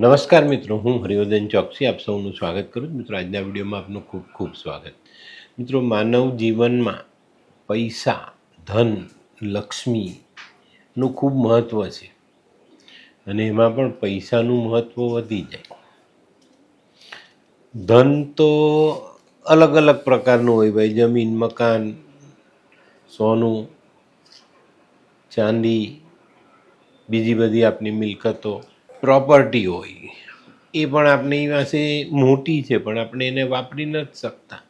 નમસ્કાર મિત્રો, હું હરિવર્ધન ચોકસી આપ સૌનું સ્વાગત કરું છું. મિત્રો, આજના વિડીયોમાં આપનું ખૂબ ખૂબ સ્વાગત. મિત્રો, માનવ જીવનમાં પૈસા, ધન, લક્ષ્મીનું ખૂબ મહત્ત્વ છે. અને એમાં પણ પૈસાનું મહત્ત્વ વધી જાય. ધન તો અલગ અલગ પ્રકારનું હોય. ભાઈ, જમીન, મકાન, સોનું, ચાંદી, બીજી બધી આપની મિલકતો પ્રોપર્ટી હોય. એ પણ આપણી પાસે મોટી છે, પણ આપણે એને વાપરી નથી શકતા.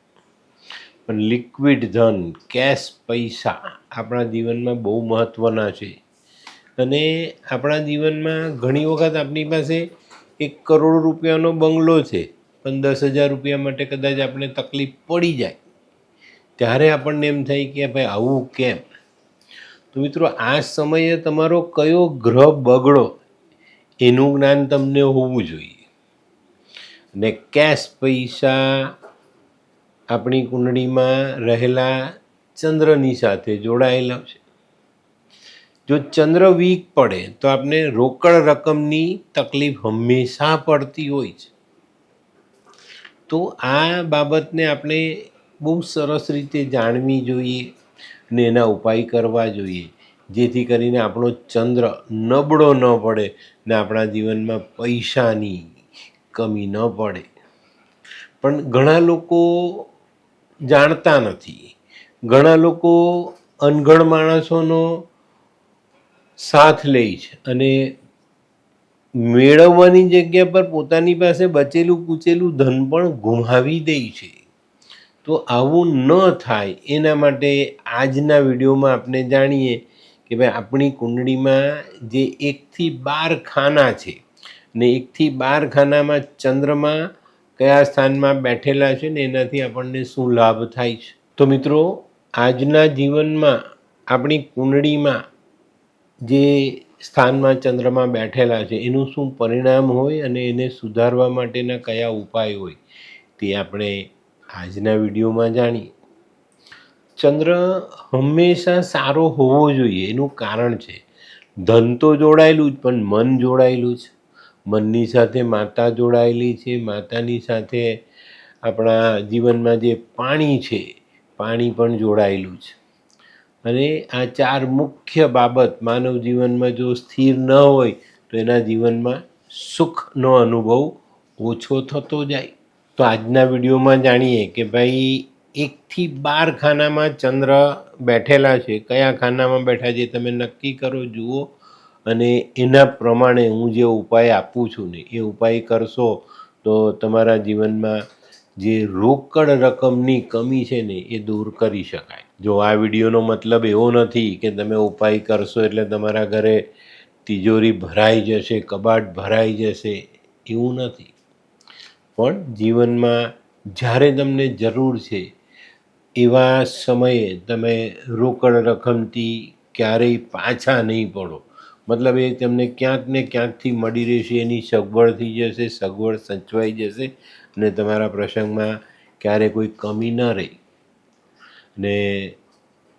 પણ લિક્વિડ ધન કેશ પૈસા આપણા જીવનમાં બહુ મહત્ત્વના છે. અને આપણા જીવનમાં ઘણી વખત આપણી પાસે એક કરોડ રૂપિયાનો બંગલો છે, પણ દસ હજાર રૂપિયા માટે કદાચ આપણે તકલીફ પડી જાય. ત્યારે આપણને એમ થાય કે ભાઈ, આવું કેમ? તો મિત્રો, આ સમયે તમારો કયો ગ્રહ બગડો? એનું જ્ઞાન તમને હોવું જોઈએ. ને કેશ પૈસા આપણી કુંડળીમાં રહેલા ચંદ્રની સાથે જોડાયેલા છે. જો ચંદ્ર વીક પડે તો આપણે રોકડ રકમની તકલીફ હંમેશા પડતી હોય છે. તો આ બાબતને આપણે બહુ સરસ રીતે જાણવી જોઈએ ને એના ઉપાય કરવા જોઈએ. જેથી કરીને આપણો ચંદ્ર નબળો ન પડે ને આપણા જીવનમાં પૈસાની કમી ન પડે. પણ ઘણા લોકો જાણતા નથી. ઘણા લોકો અનગણ માણસોનો સાથ લે છે અને મેળવવાની જગ્યા પર પોતાની પાસે બચેલું કૂચેલું ધન પણ ગુમાવી દે છે. તો આવું ન થાય. એના માટે આજના વિડીયોમાં આપણે જાણીએ કે ભાઈ આપણી કુંડળીમાં જે એકથી બાર ખાના છે ને એકથી બાર ખાનામાં ચંદ્રમાં કયા સ્થાનમાં બેઠેલા છે ને એનાથી આપણને શું લાભ થાય છે? તો મિત્રો, આજના જીવનમાં આપણી કુંડળીમાં જે સ્થાનમાં ચંદ્રમાં બેઠેલા છે, એનું શું પરિણામ હોય અને એને સુધારવા માટેના કયા ઉપાય હોય તે આપણે આજના વિડીયોમાં જાણીએ. ચંદ્ર હંમેશા સારો હોવો જોઈએ, એનું કારણ છે, ધન તો જોડાયેલું જ, પણ મન જોડાયેલું છે. મનની સાથે માતા જોડાયેલી છે, માતાની સાથે આપણા જીવનમાં જે પાણી છે, પાણી પણ જોડાયેલું છે. અને આ ચાર મુખ્ય બાબત માનવ જીવનમાં જો સ્થિર ન હોય, તો એના જીવનમાં સુખનો અનુભવ ઓછો થતો જાય. તો આજના વિડીયોમાં જાણીએ કે ભાઈ એકથી બાર ખાનામાં ચંદ્ર બેઠેલા છે. કયા ખાનામાં બેઠા છે તમે નક્કી કરો, જુઓ. અને એના પ્રમાણે હું જે ઉપાય આપું છું ને, એ ઉપાય કરશો તો તમારા જીવનમાં જે રોકડ રકમની કમી છે ને, એ દૂર કરી શકાય. જો આ વિડીયોનો મતલબ એવો નથી કે તમે ઉપાય કરશો એટલે તમારા ઘરે તિજોરી ભરાઈ જશે, કબાટ ભરાઈ જશે, એવું નથી. પણ જીવનમાં જ્યારે તમને જરૂર છે એવા સમયે તમે રોકડ રકમથી ક્યારેય પાછા નહીં પડો. મતલબ એ તમને ક્યાંક ને ક્યાંકથી મળી રહેશે, એની સગવડ થઈ જશે, સગવડ સચવાઈ જશે અને તમારા પ્રસંગમાં ક્યારે કોઈ કમી ન રહે. ને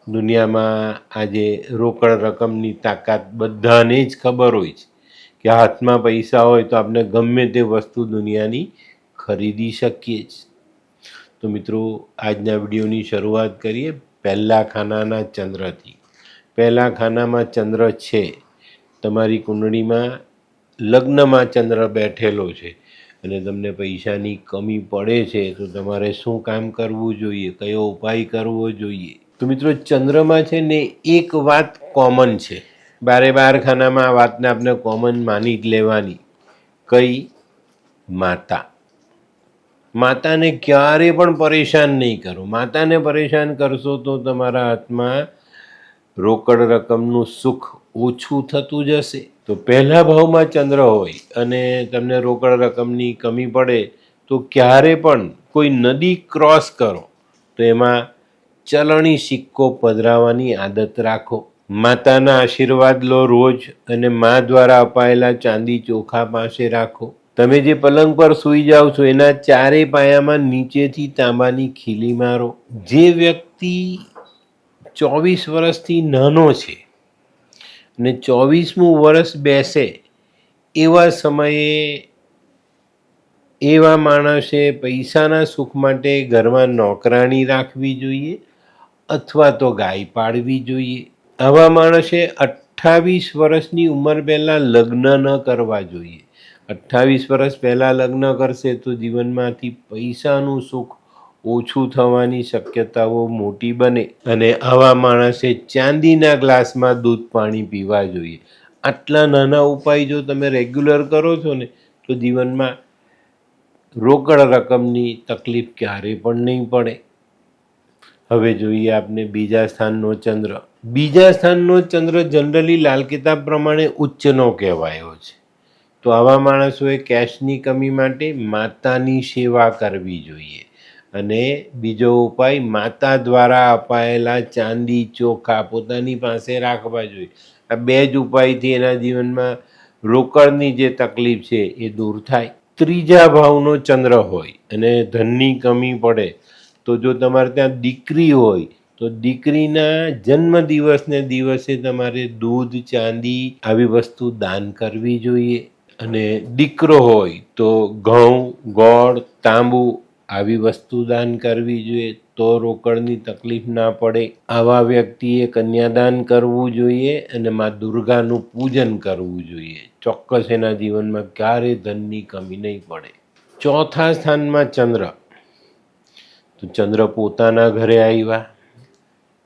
દુનિયામાં આજે રોકડ રકમની તાકાત બધાને જ ખબર હોય છે કે હાથમાં પૈસા હોય તો આપણે ગમે તે વસ્તુ દુનિયાની ખરીદી શકીએ જ. તો મિત્રો, આજના વિડીયોની શરૂઆત કરીએ પહેલા ખાનાના ચંદ્રથી. પહેલા ખાનામાં ચંદ્ર છે. તમારી કુંડળીમાં લગ્નમાં ચંદ્ર બેઠેલો છે અને તમને પૈસાની કમી પડે છે, તો તમારે શું કામ કરવું જોઈએ? કયો ઉપાય કરવો જોઈએ? તો મિત્રો, ચંદ્રમાં છે ને એક વાત કોમન છે. બારે બાર ખાનામાં આ વાતને આપણે કોમન માની જ લેવાની. કઈ? માતા. માતાને ક્યારે પણ પરેશાન નહીં કરો. માતાને પરેશાન કરશો તો તમારા હાથમાં રોકડ રકમનું સુખ ઓછું થતું જશે. તો પહેલા ભાવમાં ચંદ્ર હોય અને તમને રોકડ રકમની કમી પડે તો ક્યારે પણ કોઈ નદી ક્રોસ કરો. તો એમાં ચલણી સિક્કો પધરાવવાની આદત રાખો. માતાના આશીર્વાદ લો રોજ અને મા દ્વારા અપાયેલા ચાંદી ચોખા પાસે રાખો. તમે જે પલંગ પર સૂઈ જાઓ છો, એના ચારે પાયામાં નીચેથી તાંબાની ખીલી મારો. જે વ્યક્તિ ચોવીસ વર્ષથી નાનો છે અને ચોવીસમું વર્ષ બેસે, એવા સમયે એવા માણસે પૈસાના સુખ માટે ઘરમાં નોકરાણી રાખવી જોઈએ અથવા તો ગાય પાડવી જોઈએ. આવા માણસે અઠ્ઠાવીસ વર્ષની ઉંમર પહેલાં લગ્ન ન કરવા જોઈએ. અઠ્ઠાવીસ વર્ષ પહેલાં લગ્ન કરશે તો જીવનમાંથી પૈસાનું સુખ ઓછું થવાની શક્યતાઓ મોટી બને. અને આવા માણસે ચાંદીના ગ્લાસમાં દૂધ પાણી પીવા જોઈએ. આટલા નાના ઉપાય જો તમે રેગ્યુલર કરો છો ને, તો જીવનમાં રોકડ રકમની તકલીફ ક્યારે પણ નહીં પડે. હવે જોઈએ આપને બીજા સ્થાનનો ચંદ્ર. બીજા સ્થાનનો ચંદ્ર જનરલી લાલ કિતાબ પ્રમાણે ઉચ્ચનો કહેવાયો છે. તો આવા માણસોએ કેશની કમી માટે માતાની સેવા કરવી જોઈએ. અને બીજો ઉપાય, માતા દ્વારા અપાયેલા ચાંદી ચોખા પોતાની પાસે રાખવા જોઈએ. આ બે જ ઉપાયથી એના જીવનમાં રોકડની જે તકલીફ છે એ દૂર થાય. ત્રીજા ભાવનો ચંદ્ર હોય અને ધનની કમી પડે, તો જો તમારે ત્યાં દીકરી હોય, તો દીકરીના જન્મદિવસને દિવસે તમારે દૂધ, ચાંદી આવી વસ્તુ દાન કરવી જોઈએ. અને દીકરો હોય તો ઘઉં, ગોળ, તાંબુ આવી વસ્તુ દાન કરવી જોઈએ. તો રોકડની તકલીફ ના પડે. આવા વ્યક્તિએ કન્યાદાન કરવું જોઈએ અને મા દુર્ગાનું પૂજન કરવું જોઈએ. ચોક્કસ એના જીવનમાં ક્યારે ધનની કમી નહીં પડે. ચોથા સ્થાનમાં ચંદ્ર. તો ચંદ્ર પોતાના ઘરે આવ્યા.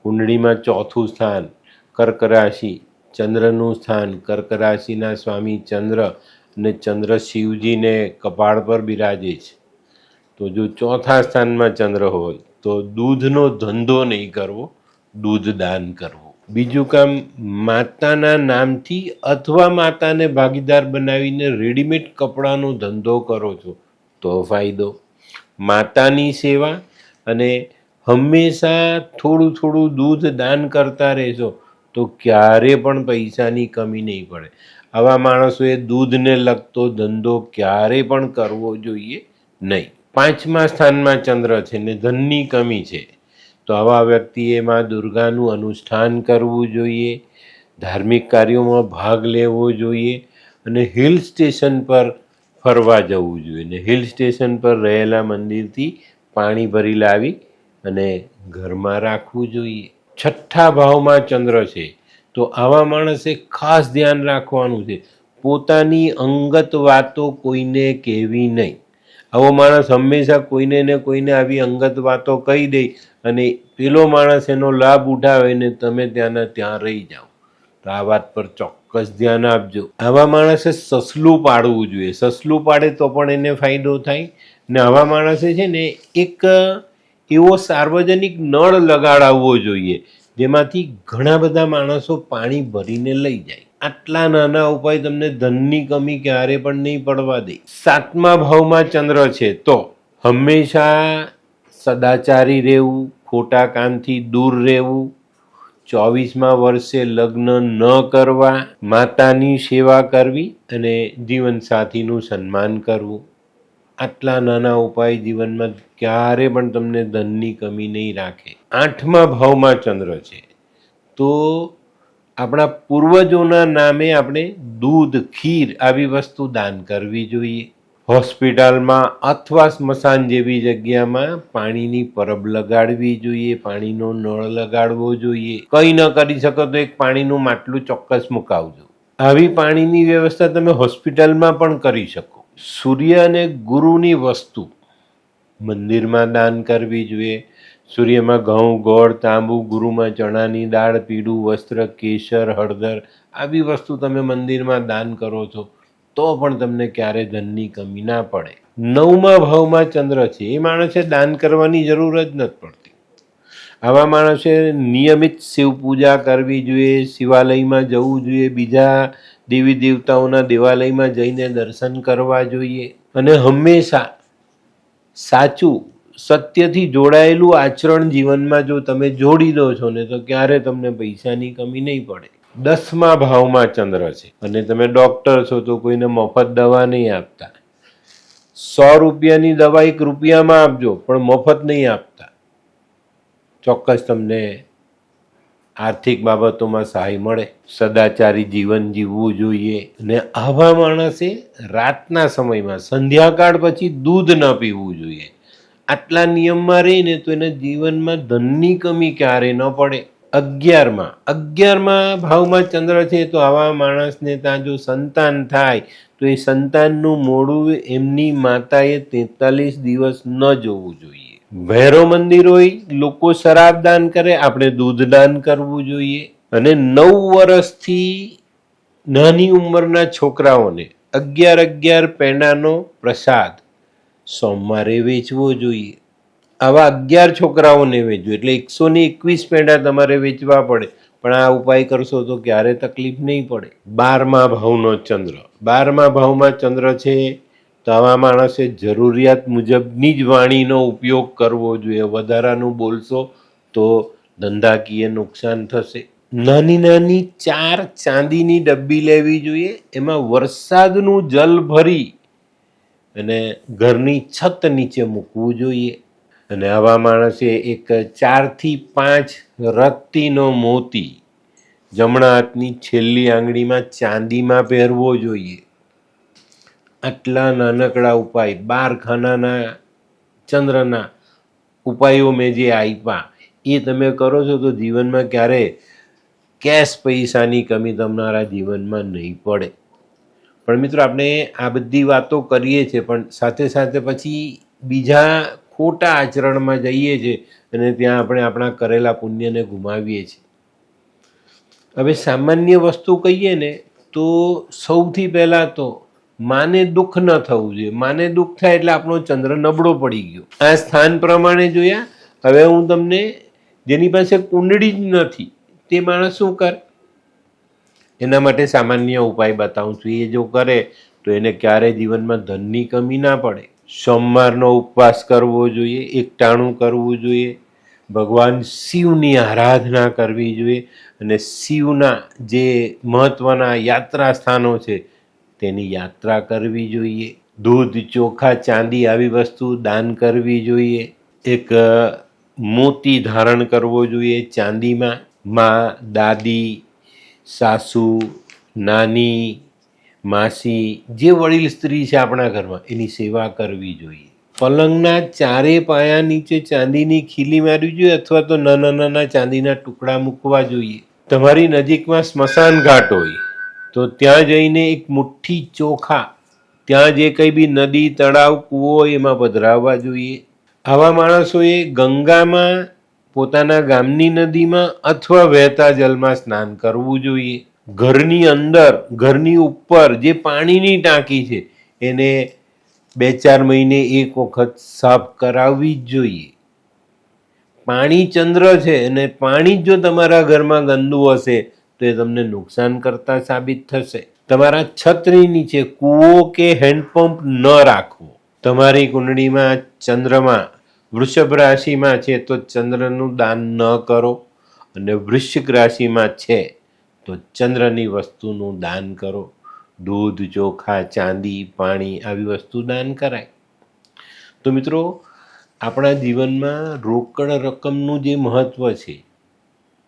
કુંડળીમાં ચોથું સ્થાન, કર્ક રાશિ. ચંદ્રનું સ્થાન, કર્ક રાશિના સ્વામી ચંદ્ર. અને ચંદ્ર શિવજીને કપાળ પર બિરાજે છે. તો જો ચોથા સ્થાનમાં ચંદ્ર હોય, તો દૂધનો ધંધો નહીં કરવો, દૂધ દાન કરવું. બીજું કામ, માતાના નામથી અથવા માતાને ભાગીદાર બનાવીને રેડીમેડ કપડાનો ધંધો કરો છો, તો ફાયદો. માતાની સેવા અને હંમેશા થોડું થોડું દૂધ દાન કરતા રહેશો તો ક્યારે પણ પૈસાની કમી નહીં પડે. આવા માણસોએ દૂધને લગતો ધંધો ક્યારે પણ કરવો જોઈએ નહીં. પાંચમા સ્થાનમાં ચંદ્ર છે ને ધનની કમી છે. તો આવા વ્યક્તિએ માં દુર્ગાનું અનુષ્ઠાન કરવું જોઈએ, ધાર્મિક કાર્યોમાં ભાગ લેવો જોઈએ અને હિલ સ્ટેશન પર ફરવા જવું જોઈએ. ને હિલ સ્ટેશન પર રહેલા મંદિરથી પાણી ભરી લાવી અને ઘરમાં રાખવું જોઈએ. છઠ્ઠા ભાવમાં ચંદ્ર છે. તો આવા માણસે ખાસ ધ્યાન રાખવાનું છે. પોતાની અંગત વાતો કોઈને કહેવી નહીં. આવો માણસ હંમેશા કોઈને ને કોઈને આવી અંગત વાતો કહી દે અને પેલો માણસ એનો લાભ ઉઠાવે ને તમે ત્યાંના ત્યાં રહી જાઓ. તો આ વાત પર ચોક્કસ ધ્યાન આપજો. આવા માણસે સસલું પાડવું જોઈએ. સસલું પાડે તો પણ એને ફાયદો થાય. ને આવા માણસે છે ને એક એવો સાર્વજનિક નળ લગાડાવવો જોઈએ, જેમાંથી ઘણા બધા માણસો પાણી ભરીને લઈ જાય. આટલા નાના ઉપાય તમને ધનની કમી ક્યારે પણ નહીં પડવા દે. સાતમા ભાવમાં ચંદ્ર છે તો હંમેશા સદાચારી રહેવું, ખોટા કામથી દૂર રહેવું, ચોવીસમાં વર્ષે લગ્ન ન કરવા, માતાની સેવા કરવી અને જીવનસાથીનું સન્માન કરવું. આટલા નાના ઉપાય જીવનમાં ક્યારે પણ તમને ધનની કમી નહીં રાખે. આઠમા ભાવમાં ચંદ્ર છે. તો આપણા પૂર્વજોના નામે આપણે દૂધ, ખીર આવી વસ્તુ દાન કરવી જોઈએ. હોસ્પિટલમાં અથવા સ્મશાન જેવી જગ્યામાં પાણીની પરબ લગાડવી જોઈએ, પાણીનો નળ લગાડવો જોઈએ. કંઈ ન કરી શકો તો એક પાણીનું માટલું ચોક્કસ મુકાવજો. આવી પાણીની વ્યવસ્થા તમે હોસ્પિટલમાં પણ કરી શકો. સૂર્ય અને ગુરુની વસ્તુ. મંદિરમાં દાન કરવી જોઈએ. સૂર્યમાં ઘઉં, ગોળ, તાંબુ, ગુરુમાં ચણાની દાળ, પીળું વસ્ત્ર, કેસર, હળદર આવી વસ્તુ તમે મંદિરમાં દાન કરો છો, તો પણ તમને ક્યારે ધનની કમી ના પડે. નવમા ભાવમાં ચંદ્ર છે. એ માણસે દાન કરવાની જરૂર જ નથી પડતી. આવા માણસે નિયમિત શિવ પૂજા કરવી જોઈએ, શિવાલયમાં જવું જોઈએ, બીજા દેવી દેવતાઓના દેવાલયમાં જઈને દર્શન કરવા જોઈએ. અને હંમેશા સાચું, સત્યથી જોડાયેલું આચરણ જીવનમાં જો તમે જોડી દો છો ને, તો ક્યારે તમને પૈસાની કમી નહીં પડે. દસમા ભાવમાં ચંદ્ર છે. અને તમે ડૉક્ટર છો તો કોઈને મફત દવા નહીં આપતા. સો રૂપિયાની દવા એક રૂપિયામાં આપજો, પણ મફત નહીં આપતા. ચોક્કસ તમને આર્થિક બાબતોમાં સહાય મળે. સદાચારી જીવન જીવવું જોઈએ અને આવા માણસે રાતના સમયમાં સંધ્યાકાળ પછી દૂધ ન પીવું જોઈએ. આટલા નિયમમાં રહીને તો એના જીવનમાં ધનની કમી ક્યારે ન પડે. અગિયારમાં અગિયારમાં ભાવમાં ચંદ્ર છે તો આવા માણસને ત્યાં જો સંતાન થાય, તો એ સંતાનનું મોડું એમની માતાએ તેતાલીસ દિવસ ન જોવું જોઈએ. ભૈરવ મંદિર હોય લોકો શરાબ દાન કરે, આપણે દૂધ દાન કરવું જોઈએ. અને નવ વર્ષથી નાની ઉંમરના છોકરાઓને અગિયાર અગિયાર પેંડાનો પ્રસાદ સોમવારે વેચવો જોઈએ. આવા અગિયાર છોકરાઓને વેચવું, એટલે એકસો ને એકવીસ પેંડા તમારે વેચવા પડે. પણ આ ઉપાય કરશો તો ક્યારે તકલીફ નહીં પડે. બારમા ભાવનો ચંદ્ર. બારમા ભાવમાં ચંદ્ર છે તો આવા માણસે જરૂરિયાત મુજબની જ વાણીનો ઉપયોગ કરવો જોઈએ. વધારાનું બોલશો તો ધંધાકીય નુકસાન થશે. નાની નાની ચાર ચાંદીની ડબ્બી લેવી જોઈએ. એમાં વરસાદનું જલ ભરી અને ઘરની છત નીચે મૂકવું જોઈએ. અને આવા માણસે એક ચારથી પાંચ રત્તીનો મોતી જમણા હાથની છેલ્લી આંગળીમાં ચાંદીમાં પહેરવો જોઈએ. આટલા નાનકડા ઉપાય બાર ખાનાના ચંદ્રના ઉપાયો મેં જે આપ્યા, એ તમે કરો છો તો જીવનમાં ક્યારે કેશ પૈસાની કમી તમારા જીવનમાં નહીં પડે. પણ મિત્રો, આપણે આ બધી વાતો કરીએ છીએ, પણ સાથે સાથે પછી બીજા ખોટા આચરણમાં જઈએ છીએ અને ત્યાં આપણે આપણા કરેલા પુણ્યને ગુમાવીએ છીએ. હવે સામાન્ય વસ્તુ કહીએ ને, તો સૌથી પહેલાં તો માને દુઃખ ન થવું જોઈએ. માને દુઃખ થાય એટલે આપણો ચંદ્ર નબળો પડી ગયો. આ સ્થાન પ્રમાણે જોયા. હવે હું તમને જેની પાસે કુંડળી જ નથી, તે માણસ શું કરે? એના માટે સામાન્ય ઉપાય બતાવું છું. એ જો કરે, તો એને ક્યારેય જીવનમાં ધનની કમી ના પડે. સોમવારનો ઉપવાસ કરવો જોઈએ, એકટાણું કરવું જોઈએ. ભગવાન શિવની આરાધના કરવી જોઈએ. અને શિવના જે મહત્ત્વના યાત્રા સ્થાનો છે તેની યાત્રા કરવી જોઈએ. દૂધ, ચોખા, ચાંદી આવી વસ્તુ દાન કરવી જોઈએ. એક મોતી ધારણ કરવો જોઈએ ચાંદીમાં. માં, દાદી, સાસુ, નાની, માસી, જે વડીલ સ્ત્રી છે આપણા ઘરમાં, એની સેવા કરવી જોઈએ. પલંગના ચારે પાયા નીચે ચાંદીની ખીલી મારવી જોઈએ અથવા તો નાના નાના ચાંદીના ટુકડા મૂકવા જોઈએ. તમારી નજીકમાં સ્મશાન ઘાટ હોય. તો ત્યાં જઈને એક મુઠ્ઠી ચોખા, ત્યાં જે કંઈ બી નદી, તળાવ, કૂવો એમાં પધરાવવા જોઈએ. આવા માણસોએ ગંગામાં, પોતાના ગામની નદીમાં અથવા વહેતા જલમાં સ્નાન કરવું જોઈએ. ઘરની અંદર, ઘરની ઉપર જે પાણીની ટાંકી છે, એને બે ચાર મહિને એક વખત સાફ કરાવવી જ જોઈએ. પાણી ચંદ્ર છે, અને પાણી જો તમારા ઘરમાં ગંદુ હશે તો એ તમને નુકસાન કરતા સાબિત થશે. તમારા છત્રી નીચે કૂવો કે હેન્ડપંપ ન રાખવો. તમારી કુંડળીમાં ચંદ્રમાં, વૃષભ રાશિમાં છે તો ચંદ્રનું દાન ન કરો અને વૃશ્ચિક રાશિમાં છે તો ચંદ્રની વસ્તુનું દાન કરો. દૂધ, ચોખા, ચાંદી, પાણી આવી વસ્તુ દાન કરાય. તો મિત્રો, આપણા જીવનમાં રોકડ રકમનું જે મહત્ત્વ છે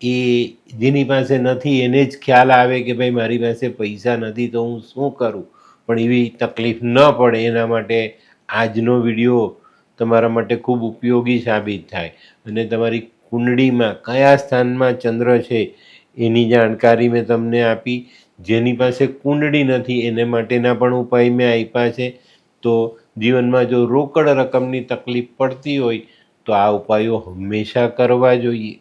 એ જેની પાસે નથી, એને જ ખ્યાલ આવે કે ભાઈ મારી પાસે પૈસા નથી તો હું શું કરું? પણ એવી તકલીફ ન પડે એના માટે આજનો વીડિયો તમારા માટે ખૂબ ઉપયોગી સાબિત થાય. અને તમારી કુંડળીમાં કયા સ્થાનમાં ચંદ્ર છે એની જાણકારી મેં તમને આપી. જેની પાસે કુંડળી નથી, એને માટેના પણ ઉપાય મેં આપ્યા છે. તો જીવનમાં જો રોકડ રકમની તકલીફ પડતી હોય, તો આ ઉપાયો હંમેશા કરવા જોઈએ.